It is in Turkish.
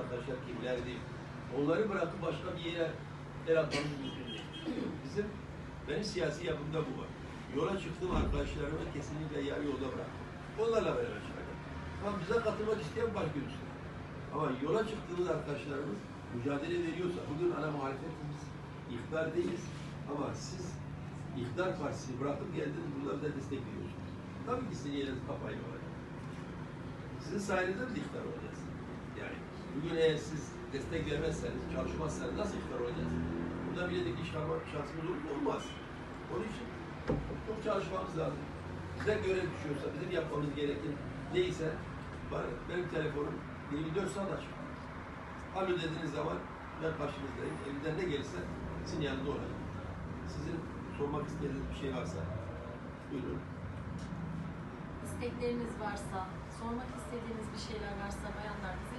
arkadaşlar kimlerdi? Onları bırakıp başka bir yere el atmamız mümkün değil. Bizim, benim siyasi yapımda bu var. Yola çıktığım arkadaşlarımı kesinlikle yarı yolda bıraktım. Onlarla beraber çıkacağım. Ama bize katılmak isteyen baş görsün. Ama yola çıktığımız arkadaşlarımız mücadele veriyorsa, bugün ana muhalefetimiz, iktidar değiliz. Ama siz iktidar partisini bırakıp geldiniz, burada bize destek veriyorsunuz. Tabii ki sizin yeriniz kapayla olacak. Sizin sayenizde biz iktidar olacağız. Yani bugün eğer siz destek vermezseniz, çalışmazsanız nasıl iktidar olacağız? Burada bile de iş çıkarmak şansımız olur? Olmaz. Onun için çok çalışmamız lazım. Bize görev düşüyorsa, bizim yapmamız gereken neyse, bana, benim telefonum 24 saat açık. Alo dediğiniz zaman ben karşınızdayım. Elimden ne gelirse sizin yanında olacağım. Sizin sormak istediğiniz bir şey varsa buyurun. istekleriniz varsa, sormak istediğiniz bir şeyler varsa bayanlar bize.